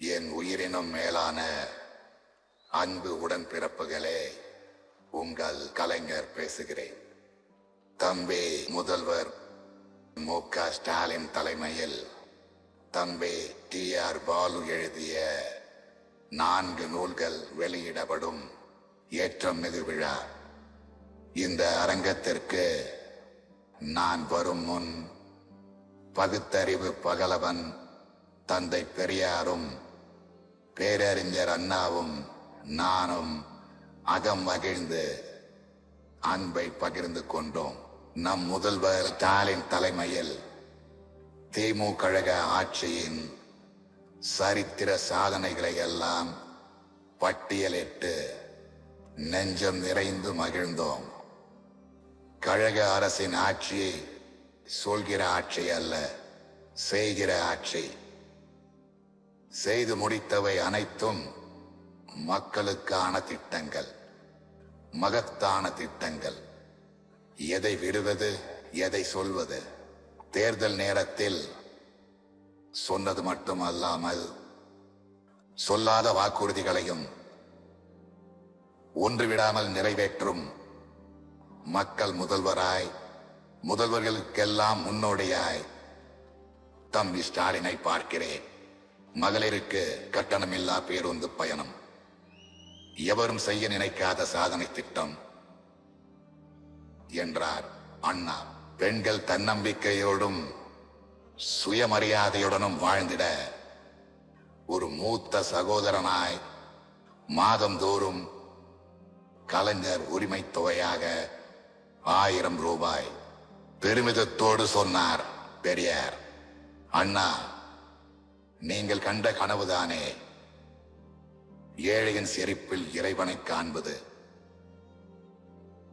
என் உயிரினும் மேலான அன்பு உடன்பிறப்புகளே உங்கள் கலைஞர் பேசுகிறேன். தம்பி முதல்வர் மு க ஸ்டாலின் தலைமையில் தம்பி டி ஆர் பாலு எழுதிய நான்கு நூல்கள் வெளியிடப்படும் ஏற்றம் மிகு விழா. இந்த அரங்கத்திற்கு நான் வரும் முன் பகுத்தறிவு பகலவன் தந்தை பெரியாரும் பேரறிஞர் அண்ணாவும் நானும் அகம் மகிழ்ந்து அன்பை பகிர்ந்து கொண்டோம். நம் முதல்வர் ஸ்டாலின் தலைமையில் திமுக கழக ஆட்சியின் சரித்திர சாதனைகளை எல்லாம் பட்டியலிட்டு நெஞ்சம் நிறைந்து மகிழ்ந்தோம். கழக அரசின் ஆட்சி சொல்கிற ஆட்சி அல்ல செய்கிற ஆட்சி. செய்து முடித்தவை அனைத்தும் மக்களுக்கான திட்டங்கள் மகத்தான திட்டங்கள். எதை விடுவது எதை சொல்வது? தேர்தல் நேரத்தில் சொன்னது மட்டுமல்லாமல் சொல்லாத வாக்குறுதிகளையும் ஒன்று விடாமல் நிறைவேற்றும் மக்கள் முதல்வராய் முதல்வர்களுக்கெல்லாம் முன்னோடியாய் தம்பி ஸ்டாலினை பார்க்கிறேன். மகளிருக்கு கட்டணமில்லா பேருந்து பயணம். எவரும் செய்ய நினைக்காத சாதனை திட்டம். என்றார் அண்ணா. பெண்கள் தன்னம்பிக்கையோடும் சுயமரியாதையுடனும் வாழ்ந்திட ஒரு மூத்த சகோதரனாய் மாதந்தோறும் கலைஞர் உரிமை தொகையாக ஆயிரம் ரூபாய் பெருமிதத்தோடு சொன்னார் பெரியார். அண்ணா நீங்கள் கண்ட கனவுதானே? ஏழையின் செறிப்பில் இறைவனை காண்பது.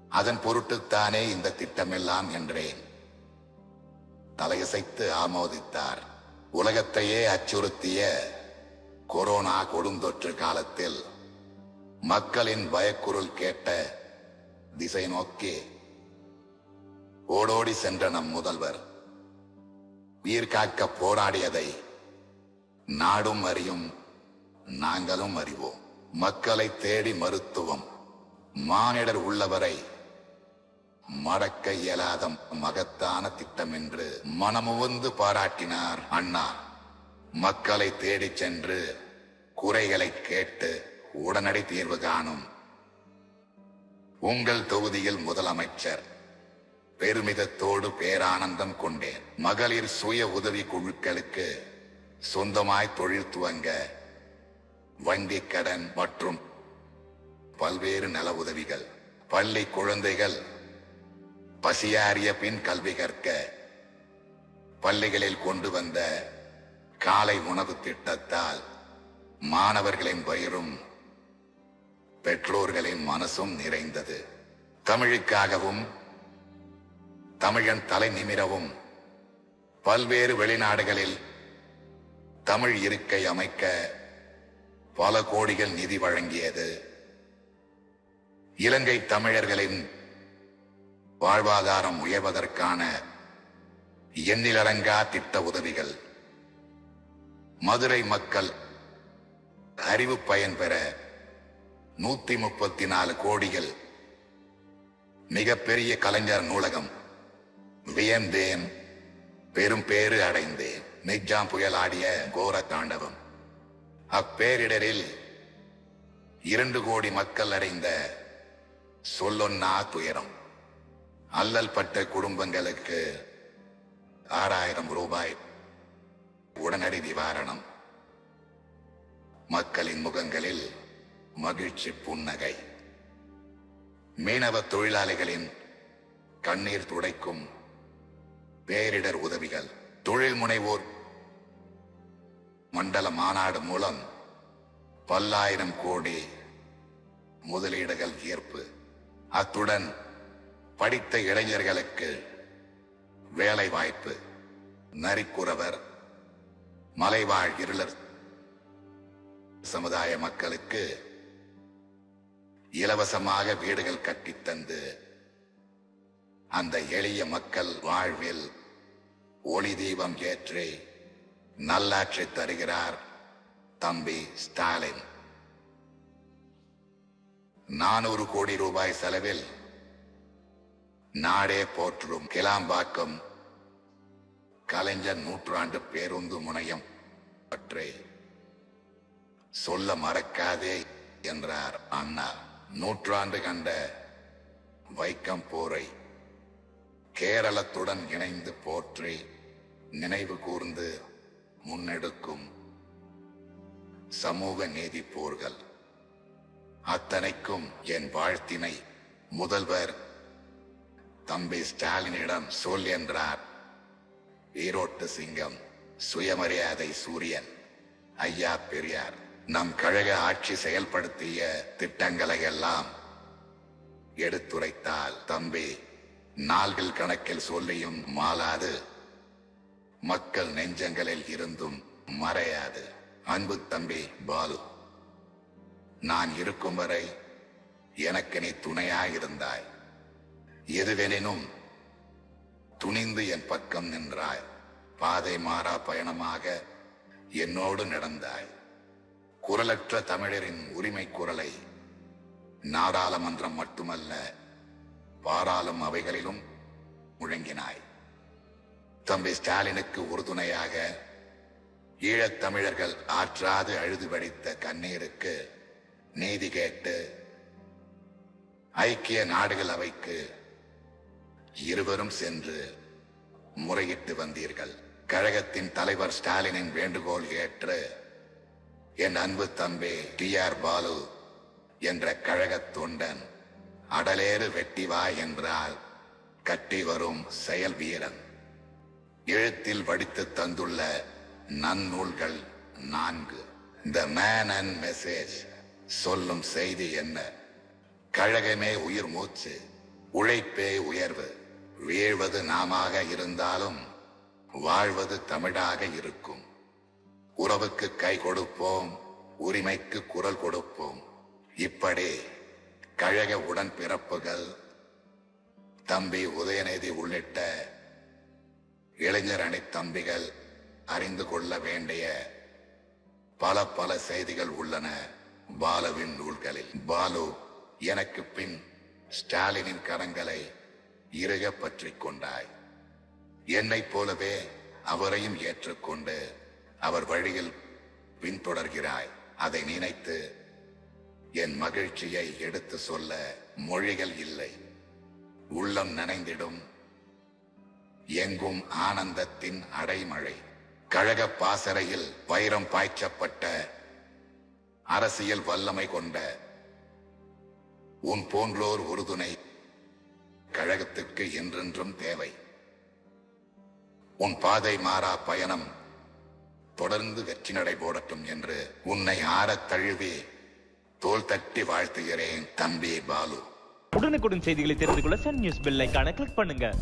அதன் பொருட்டுத்தானே இந்த திட்டமெல்லாம் என்றேன். தலையசைத்து ஆமோதித்தார். உலகத்தையே அச்சுறுத்திய கொரோனா கொடுந்தொற்று காலத்தில் மக்களின் பயக்குரல் கேட்ட திசை நோக்கி ஓடோடி சென்ற நம் முதல்வர். உயிர்காக்க போராடியதை நாடும் அறியும் நாங்களும் அறிவோம். மக்களை தேடி மருத்துவம். மானிடர் உள்ளவரை மறக்க இயலாத மகத்தான திட்டம் என்று மனமுவந்து பாராட்டினார் அண்ணா. மக்களை தேடிச் சென்று குறைகளை கேட்டு உடனடி தீர்வு காணும். உங்கள் தொகுதியில் முதலமைச்சர் பெருமிதத்தோடு பேரானந்தம் கொண்டேன். மகளிர் சுய உதவி குழுக்களுக்கு சொந்தமாய் தொழில் துவங்க வங்கி கடன் மற்றும் பல்வேறு நல உதவிகள் பள்ளி குழந்தைகள் பசியாறிய பின் கல்வி கற்க பள்ளிகளில் கொண்டு வந்த காலை உணவு திட்டத்தால் மாணவர்களின் வயிறும் பெற்றோர்களின் மனசும் நிறைந்தது. தமிழுக்காகவும் தமிழன் தலை நிமிரவும் பல்வேறு வெளிநாடுகளில் தமிழ் இருக்கை அமைக்க பல கோடிகள் நிதி வழங்கியது. இலங்கை தமிழர்களின் வாழ்வாதாரம் உயர்வதற்கான எண்ணிலடங்கா திட்ட உதவிகள். மதுரை மக்கள் அறிவு பயன் பெற நூத்தி முப்பத்தி நாலு கோடிகள். மிகப்பெரிய கலைஞர் நூலகம் வியந்தேன் பெரும் பேறு அடைந்தேன். நெஜாம் புயல் ஆடிய கோர தாண்டவம். அப்பேரிடரில் இரண்டு கோடி மக்கள் அடைந்த சொல்லொன்னா துயரம். அல்லல் பட்ட குடும்பங்களுக்கு ஆறாயிரம் ரூபாய் உடனடி நிவாரணம். மக்களின் முகங்களில் மகிழ்ச்சி புன்னகை. மீனவ தொழிலாளிகளின் கண்ணீர் துடைக்கும் பேரிடர் உதவிகள். தொழில் முனைவோர் மண்டல மாநாடு மூலம் பல்லாயிரம் கோடி முதலீடுகள் ஈர்ப்பு. அத்துடன் படித்த இளைஞர்களுக்கு வேலை வாய்ப்பு நரிக்குறவர் மலைவாழ் இருளர் சமுதாய மக்களுக்கு இலவசமாக வீடுகள் கட்டித் தந்து அந்த எளிய மக்கள் வாழ்வில் ஒளி தீபம் ஏற்றி நல்லாட்சி தருகிறார் தம்பி ஸ்டாலின். நானூறு கோடி ரூபாய் செலவில் நாடே போற்றும் கிளாம்பாக்கம் கலைஞர் நூற்றாண்டு பேருந்து முனையம் பற்றி சொல்ல மறக்காதே என்றார் அண்ணா நூற்றாண்டு கண்ட வைக்கம் போரை கேரளத்துடன் இணைந்து போற்றி நினைவு கூர்ந்து முன்னெடுக்கும். சமூக நீதி போர்கள். அத்தனைக்கும் என் வாழ்த்தினை முதல்வர் தம்பி ஸ்டாலினிடம் சொல் என்றார். ஈரோட்டு சிங்கம் சுயமரியாதை சூரியன் ஐயா பெரியார் நம் கழக ஆட்சி செயல்படுத்திய திட்டங்களை எல்லாம் எடுத்துரைத்தால் தம்பி நாள்கள் கணக்கில் சொல்லியும் மாலாது மக்கள் நெஞ்சங்களில் இருந்தும் மறையாது. அன்பு தம்பி பாலு நான் இருக்கும் வரை எனக்கு நீ துணையாயிருந்தாய். எதுவெனினும் துணிந்து என் பக்கம் நின்றாய். பாதை மாறா பயணமாக என்னோடு நடந்தாய். குரலற்ற தமிழரின் உரிமை குரலை நாடாளுமன்றம் மட்டுமல்ல பாராளும் அவைகளிலும் முழங்கினாய். தம்பி ஸ்டாலினுக்கு உறுதுணையாக ஈழத் தமிழர்கள் ஆற்றாது அழுது வடித்த கண்ணீருக்கு நீதி கேட்டு ஐக்கிய நாடுகள் அவைக்கு இருவரும் சென்று முறையிட்டு வந்தீர்கள். கழகத்தின் தலைவர் ஸ்டாலினின் வேண்டுகோள் ஏற்று என் அன்பு தம்பி டி ஆர் பாலு என்ற கழகத் தொண்டன் அடலேறு வெட்டி வா என்றால் கட்டி வரும் செயல் வீரன். எழுத்தில் வடித்து தந்துள்ள நன்னூல்கள் நான்கு. த மேன் அண்ட் மெசேஜ் சொல்லும் செய்தி என்ன? கழகமே உயிர் மூச்சு உழைப்பே உயர்வு. வீழ்வது நாமாக இருந்தாலும் வாழ்வது தமிழாக இருக்கும். உறவுக்கு கை கொடுப்போம் உரிமைக்கு குரல் கொடுப்போம். இப்படி கழக உடன் பிறப்புகள் தம்பி உதயநிதி உள்ளிட்ட இளைஞர் அணி தம்பிகள் அறிந்து கொள்ள வேண்டிய பல பல செய்திகள் உள்ளன பாலுவின் நூல்களில். பாலு எனக்கு பின் ஸ்டாலினின் கரங்களை இறுக பற்றி கொண்டாய். என்னைப் போலவே அவரையும் ஏற்றுக்கொண்டு அவர் வழியில் பின்தொடர்கிறாய். அதை நினைத்து என் மகிழ்ச்சியை எடுத்து சொல்ல மொழிகள் இல்லை. உள்ளம் நனைந்திடும் எங்கும் ஆனந்தத்தின் அடைமழை. கழக பாசறையில் வைரம் பாய்ச்சப்பட்ட அரசியல் வல்லமை கொண்ட உன் போன்றோர் உறுதுணை கழகத்திற்கு என்றென்றும் தேவை. உன் பாதை மாறா பயணம் தொடர்ந்து வெற்றி நடை போடட்டும் என்று உன்னை ஆறத் தழுவி தோல் தட்டி வாழ்த்துகிறேன் தம்பி பாலு. உடனுக்குடன் செய்திகளை தெரிந்து கொள்ள சன் நியூஸ் பெல் ஐகானை கிளிக் பண்ணுங்க.